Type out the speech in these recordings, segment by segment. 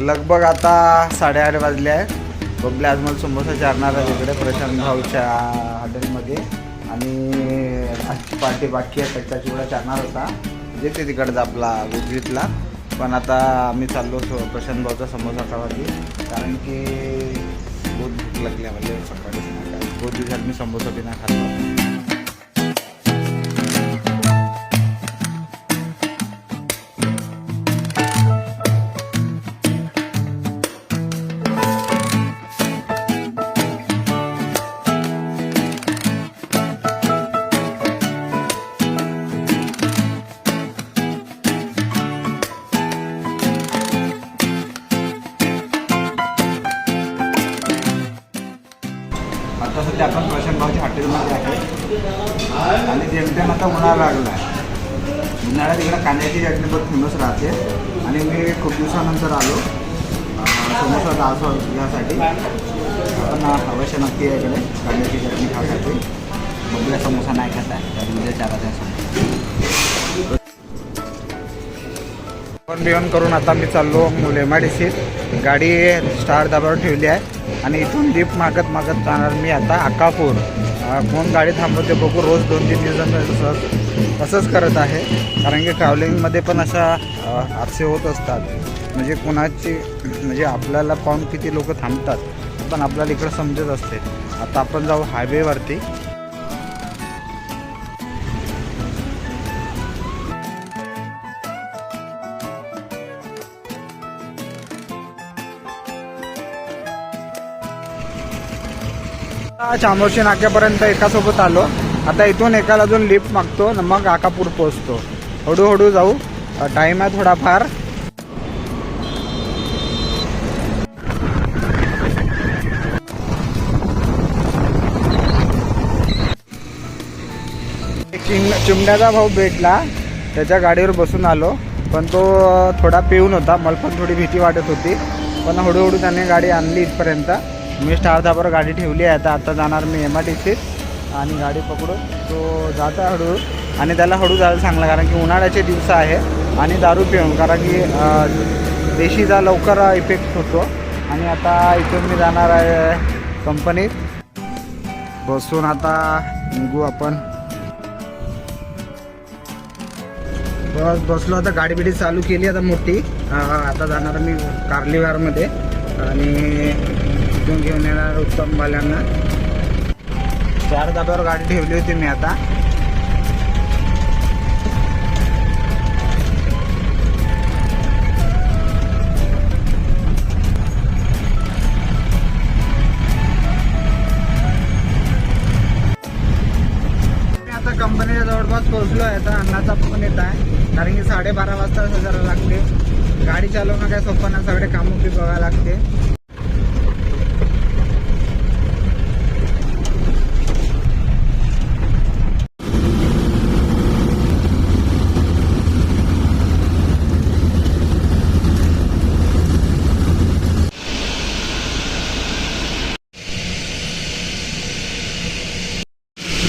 लगभग आता साडेआठ वाजले आहेत. बबले आज मला समोसा चारणार आहे तिकडे प्रशांत भाऊच्या हॉटेलमध्ये. आणि आजची पार्टी बाकी आहे कच्चा चिवडा चारणार होता. जे ते तिकडचा आपला गुजरीतला पण आता आम्ही चाललो प्रशांत भाऊचा समोसा खावाची कारण की बहुत भूक लागली म्हणजे सकाळीच नाही काय बहुत दिवसात मी समोसा बिना नाही तसं सध्या आपण प्रशांत भाऊच्या हॉटेलमध्ये आहे. आणि जेमतेम आता उन्हाळा लागला आहे उन्हाळ्यात इकडे कांद्याची चटणी पण फेमस राहते. आणि मी खूप दिवसानंतर आलो. समोसा दाल यासाठी. आपण अवश्य नक्की आहे इकडे कांद्याची चटणी खासाठी. बघूया समोसा नाही खाता आहे. तर उद्या चाराचा समोसा पण बिवण करून आता मी चाललो मुलेमाडीसीत डी गाडी स्टार दाबावर ठेवली आहे. आणि इथून लिफ्ट मागत मागत जाणार मी आता अक्कापूर. कोण गाडी थांबवते बघू रोज दोन तीन दिवस असंच तसंच करत आहे. कारण की ट्रॅव्हलिंगमध्ये पण अशा हादसे होत असतात. म्हणजे कोणाची म्हणजे आपल्याला पाहून किती लोक थांबतात पण आपल्याला इकडं समजत असते. आता आपण जाऊ हायवेवरती चामोशी नाक्यापर्यंत एकासोबत आलो. आता इथून एकाला अजून लिफ्ट मागतो न मग आकापूर पोहोचतो. हळूहळू जाऊ. टाईम आहे थोडाफार. चिमड्याचा चिम- भाऊ भेटला. त्याच्या गाडीवर बसून आलो. पण तो थोडा पिऊन होता. मला पण थोडी भीती वाटत होती. पण हळूहळू त्याने गाडी आणली इथपर्यंत. मी स्टारधाबावर गाडी ठेवली आहे. आता आता जाणार मी एम आर टी सीत आणि गाडी पकडून तो जाता हळूहळू. आणि त्याला हळू जायला सांगला कारण की उन्हाळ्याचे दिवस आहे आणि दारू पिऊन कारण की देशीचा लवकर इफेक्ट होतो. आणि आता इथून मी जाणार आहे कंपनीत बसून आता निघू आपण. बस बसलो आता गाडी बिडी चालू केली आता मोठी. आता जाणार मी कार्लिवारमध्ये. आणि तिथून घेऊन येणार उत्तमवाल्यांना. चार दाब्यावर गाडी ठेवली होती मी आता. मी आता कंपनीच्या जवळपास पोहोचलो आहे आता अन्नाचा फोन येत आहे. कारण की साडेबारा वाजता जरा लागते. गाडी चालवणं काय सोपं ना सगळे कामं बी लागते.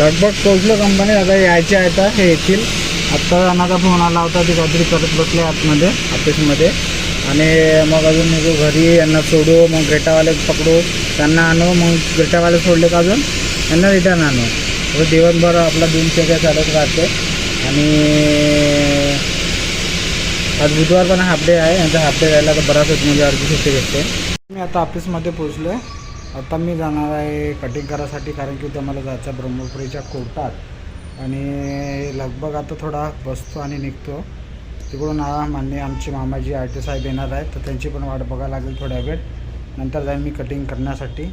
लगभग पोचलो कंपनी आता यायचे आहेत हे येतील आत्ता अनाचा फोन आला होता ते काहीतरी करत बसले आतमध्ये ऑफिसमध्ये. आणि मग अजून निघू घरी यांना सोडू मग ग्रेटावाले पकडू त्यांना आणू मग ग्रेटावाले सोडले का अजून? यांना रिटर्न आणू. दिवसभर आपला दिनचर्या चालत राहते. आणि आज बुधवार पण हाफ डे आहे. यांचा हाफ डे राहिला तर बराच होत म्हणजे अर्धी सुट्टी भेटते मी आता ऑफिसमध्ये पोचलो आहे आता मी जाणार आहे कटिंग करायसाठी कारण की उद्या मला जायचं आहे ब्रह्मपुरीच्या कोर्टात. आणि लगभग आता थोडा बसतो आणि निघतो. तिकडून आ मान्य आमची मामाजी आर टी साहेब येणार आहेत. तर त्यांची पण वाट बघायला लागेल थोड्या वेळ. नंतर जाईन मी कटिंग करण्यासाठी.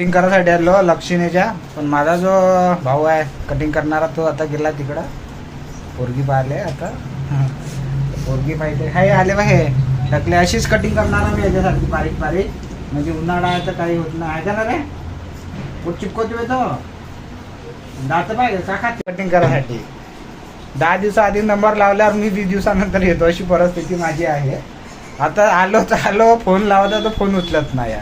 कटिंग करायसाठी आलो लक्ष्मीच्या पण माझा जो भाऊ आहे कटिंग करणारा तो आता गेला तिकडं. पोरगी पाहिले आता. पोरगी पाहिजे हाय आले बा हे. टाकले अशीच कटिंग करणार मी याच्यासारखी बारीक बारीक. म्हणजे उन्हाळा आहे तर काही होत नाही. आहे ना रे? पोट चिपकवतो तो दात पाहिजे का कटिंग करायसाठी. दहा दिवसाआधी नंबर लावल्यावर मी वीस दिवसानंतर येतो. अशी परिस्थिती माझी आहे. आता आलो तर आलो फोन लावता तर फोन उचलत नाही.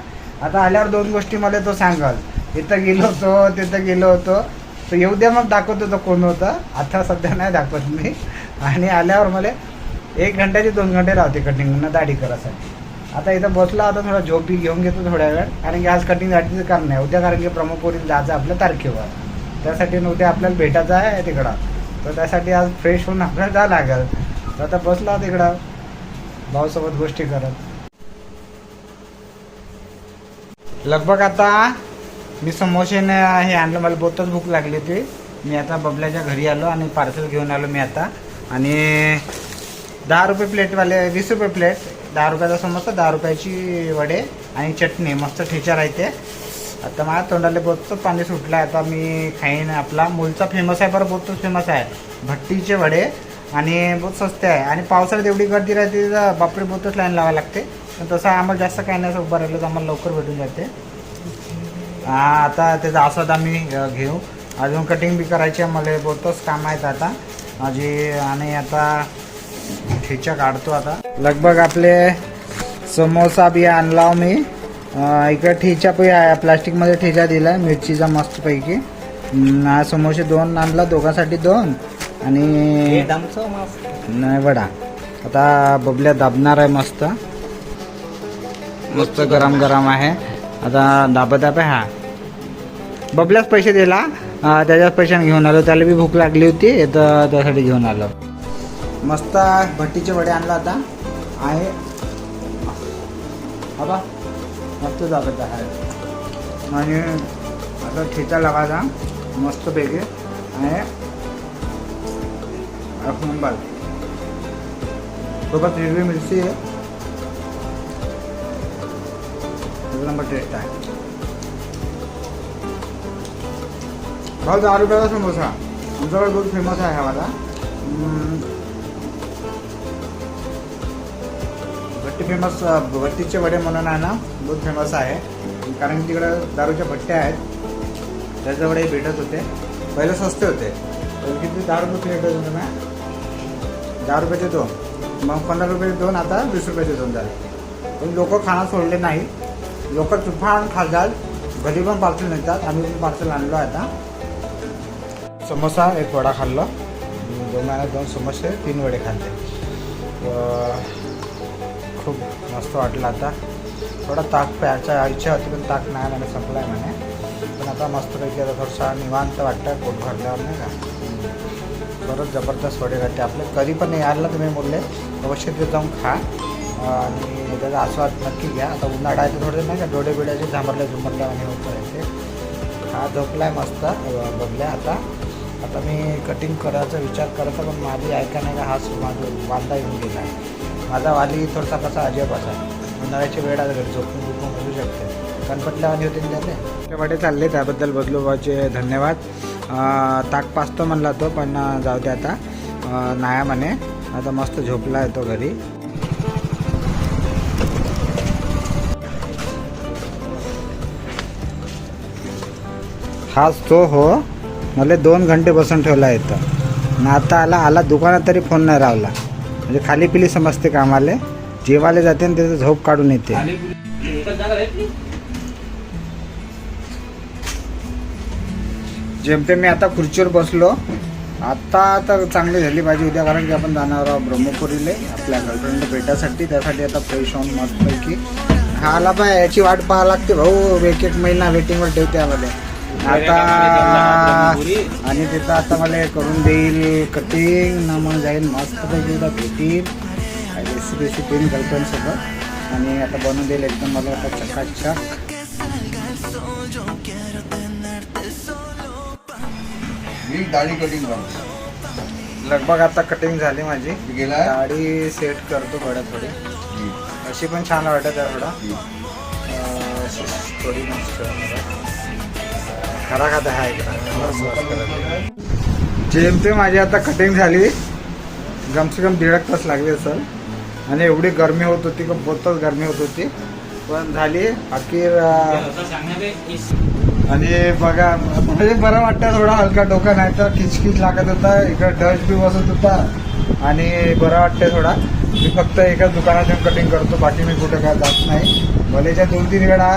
आता आल्यावर दोन गोष्टी मला तो सांगाल. इथं गेलो होतो तिथं गेलो होतो. तर येऊ द्या मग दाखवत होतो कोण होतं. आता सध्या नाही दाखवत मी. आणि आल्यावर मला एक घंट्याचे दोन घंटे राहते कटिंग दाढी करायसाठी. आता इथं बसला आता थोडा झोप बी घेऊन घेतो थोड्या वेळ. कारण की आज कटिंग दाढीचं काम नाही. उद्या कारण की प्रमुखवरील जायचं आपल्या तारखेवर. त्यासाठी न उद्या आपल्याला भेटायचं आहे तिकडं. तर त्यासाठी आज फ्रेश होऊन आपल्याला जावं लागेल. तर आता बसला तिकडं. भाऊसोबत गोष्टी करत. लगभग आता मी समोसेने हे आणलं मला बहुतच भूक लागली होती. मी आता बबल्याच्या घरी आलो आणि पार्सल घेऊन आलो मी आता. आणि दहा रुपये प्लेटवाले वीस रुपये प्लेट दहा रुपयाचा समोसा दहा रुपयाची वडे आणि चटणी मस्त ठेचा राहते आता माझ्या तोंडाला बहुतच पाणी सुटलं आहे आता मी खाईन आपला. मूलचा फेमस आहे बरं बहुतच फेमस आहे. भट्टीचे वडे आणि बहुत स्वस्त आहे. आणि पावसाळ्यात एवढी गर्दी राहते तर बापरे बहुतच लाईन लावावी लागते. तसं आम्हाला जास्त काही नाही उभं राहिलं तर आम्हाला लवकर भेटून जाते. हा आता त्याचा आस्वाद आम्ही घेऊ. अजून कटिंग बी करायची आहे मला बहुतच काम आहेत आता. माझी आणि आता ठेचा काढतो आता. लगभग आपले समोसा बी आणला मी. इकडे ठेचा पण आहे प्लास्टिकमध्ये ठेचा दिला मिरचीचा मस्तपैकी. समोसे दोन आणला दोघांसाठी दोन. आणि नाही वडा. आता बबल्या दाबणार आहे मस्त. मस्त गरम गरम आहे. आता दाबत आहे हा. बबल्याच पैसे दिला. त्याच्याच पैशाने घेऊन आलो. त्याला बी भूक लागली होती तर त्यासाठी घेऊन आलो. मस्त भट्टीचे वडे आणला आता आहे. बाबा मस्त दाबत आहे. आणि आता ठेचा लावायचा. मस्तपैकी आणि एक सोबत हिरवी मिरची आहे. नंबर टेस्ट आहे. भाऊ दहा रुपयाचा समोसा आमच्याकडे बहुत फेमस आहे हा माझा. भट्टी फेमस भट्टीचे वडे म्हणून आहे ना बहुत फेमस आहे. कारण की तिकडं दारूच्या भट्ट्या आहेत. त्याचे वडे भेटत होते. पहिले स्वस्ते होते. पहिले किती दहा रुपये प्लेट होते ना दहा रुपयाचे दोन. मग पंधरा रुपयाचे दोन आता वीस रुपयाचे दोन झाले. पण लोक खाणं सोडले नाही लोक तुफान खातात घरी पण पार्सल नेतात आम्ही पण पार्सल आणलो आहे आता. समोसा एक वडा खाल्लो. दोन महिन्यात दोन समोसे तीन वडे खाल्ले. खूप मस्त वाटलं आता. थोडा ताक प्यायचा इच्छा होती पण ताक नाही म्हणे संपला आहे म्हणे. पण आता मस्तपैकी आता थोडासा निवांत वाटतं पोट भरल्यावर नाही का? बरंच जबरदस्त वडे राहते आपले. कधी पण यायला तुम्ही बोलले अवश्य ते जाऊन खा. आणि त्याचा आस्वाद नक्की घ्या. आता उन्हाळा आहे तर थोडे नाही का डोळे बिड्याचे झांबरल्या झुंबरल्या आणि होत राहते हा झोपलाय मस्त. बघल्या आता. आता मी कटिंग करायचा विचार करतो पण माझी ऐका नाही का हा माझं वांदा येऊन गेला. आहे माझा वाली थोडासा कसा अजयबाचा आहे. उन्हाळ्याची वेळ घरी झोपून झोपून बसू शकते. गणपतल्या वाली होते ना वाटे चालले त्याबद्दल बदलूबाचे धन्यवाद. ताक पाचतो म्हणला तो पण जाऊ दे आता. नाया म्हणे. आता मस्त झोपला आहे तो घरी. हाच तो हो. मला दोन घंटे बसून ठेवला इथं. ना आता आला आला दुकानात तरी फोन नाही रावला. म्हणजे खाली पिली समजते कामाले. जेवायला जाते आणि त्याचं झोप काढून येते. जेमते मी आता खुर्चीवर बसलो. आता तर चांगली झाली पाहिजे उद्या कारण की आपण जाणार आहोत ब्रह्मपुरीले. आपल्या गर्लफ्रेंड भेटासाठी. त्यासाठी आता फ्रेश होऊन मस्तपैकी. हा आला पाय याची वाट पाहा लागते भाऊ. एक एक महिना वेटिंगवर ठेवते आम्हाला. आता आणि तिथं आता मला करून देईल कटिंग ना मग जाईल मस्तपैकी उद्या भेटील. रेसिपी रेसिपी गर्लफ्रेंड सोबत आणि आता बनवून देईल एकदम मला आता चकाचक. मी दाढी कटिंग करतो. लगभग आता कटिंग झाली माझी. गेला दाढी सेट करतो थोड्या थोडी. अशी पण छान वाटत आहे थोडा. अं, अशी थोडी मस्त खरा खाता आहे जेमते माझी आता कटिंग झाली. कम से कम दीड एक तास लागले सर आणि एवढी गरमी होत होती का? बहुतच गरमी होत होती. पण झाली. अखेर आणि बघा म्हणजे बरं वाटतं थोडा हलका डोका नाही तर किचकिच लागत होता. इकडे डस्ट बी बसत होता. आणि बरं वाटतं थोडा. मी फक्त एकाच दुकानात येऊन कटिंग करतो. बाकी मी कुठे काय जात नाही. भलेच्या दोन तीन वेळा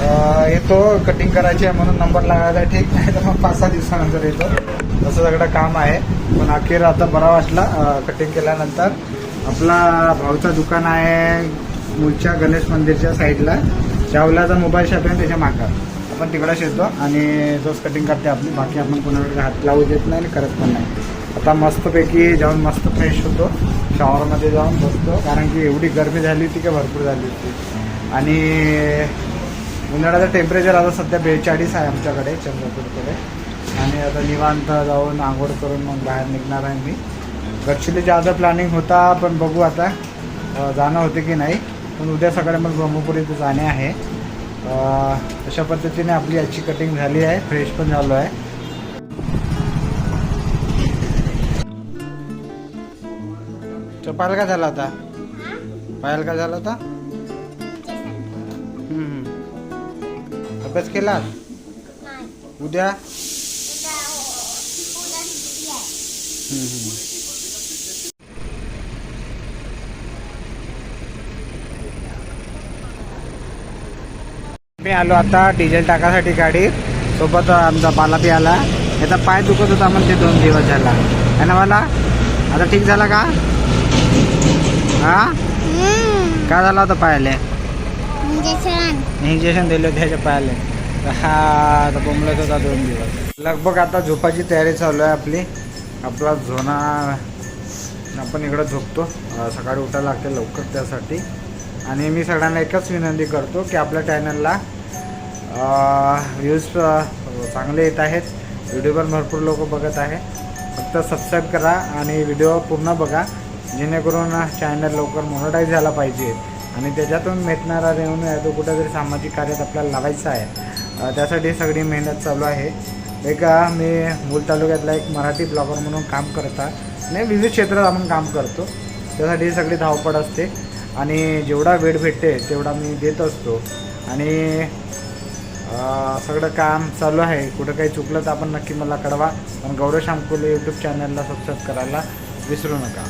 येतो कटिंग करायची आहे म्हणून नंबर लागायचा ठीक नाही तर मग पाच सहा दिवसानंतर येतो. असं सगळं काम आहे. पण अखेर आता बरा वाटला कटिंग केल्यानंतर. आपला भाऊचा दुकान आहे मूळच्या गणेश मंदिरच्या साईडला चावलाचा मोबाईल शॉप आहे त्याच्या मागं. आपण तिकडेच येतो आणि तोच कटिंग करते आपली. बाकी आपण कोणाकडे हात लावू देत नाही आणि करत पण नाही. आता मस्तपैकी जाऊन मस्त फ्रेश होतो. शॉवरमध्ये जाऊन बसतो. कारण की एवढी गर्मी झाली होती की भरपूर झाली होती. आणि उन्हाळ्याचं टेम्परेचर आता सध्या बेचाळीस आहे आमच्याकडे चंद्रपूरकडे. आणि आता निवांत जाऊन आंघोळ करून मग बाहेर निघणार आहे मी. गडचिली जायचं प्लॅनिंग होता पण बघू आता जाणं होते की नाही. पण उद्या सकाळी मग ब्रह्मपुरी इथे जाणे आहे. अशा पद्धतीने आपली आजची कटिंग झाली आहे फ्रेश पण झालो आहे. तो पाहायला काय झाला होता. पाहायला काय झाला होता? हम्म. अभ्यास केला? उद्या. मी आलो आता डिझेल टाकासाठी गाडीत सोबत आमचा बाला बी आला. याचा पाय दुखत होता म्हणते दोन दिवस झाला. है ना मला आता ठीक झाला का? हा? काय झाला होता पायाले? इंजेक्शन इंजेक्शन दिलं त्याच्या पायाले. हा आता बोंबलत होता दोन दिवस. लगभग आता झोपाची तयारी चालू आहे आपली. आपला झोना आपण इकडं झोपतो. सकाळी उठायला लागते लवकर त्यासाठी. आणि मी सगळ्यांना एकच विनंती करतो की आपल्या चॅनलला व्ह्यूज चांगले येत आहेत. व्हिडिओ पण भरपूर लोक बघत आहे फक्त सबस्क्राईब करा आणि व्हिडिओ पूर्ण बघा. जेणेकरून चॅनल लवकर मोनोटाईज झाला पाहिजे. आणि त्याच्यातून भेटणारा रेव्हन्यू आहे तो कुठंतरी सामाजिक कार्यात आपल्याला लावायचा आहे. त्यासाठी सगळी मेहनत चालू आहे. एक मी मूल तालुक्यातला एक मराठी ब्लॉगर म्हणून काम करता आणि विविध क्षेत्रात आपण काम करतो. त्यासाठी सगळी धावपळ असते. आणि जेवढा वेळ भेटते तेवढा मी देत असतो. आणि सगळं काम चालू आहे. कुठं काही चुकलं तर आपण नक्की मला कळवा. पण गौरव शामकुले यूट्यूब चॅनलला सबस्क्राईब करायला विसरू नका.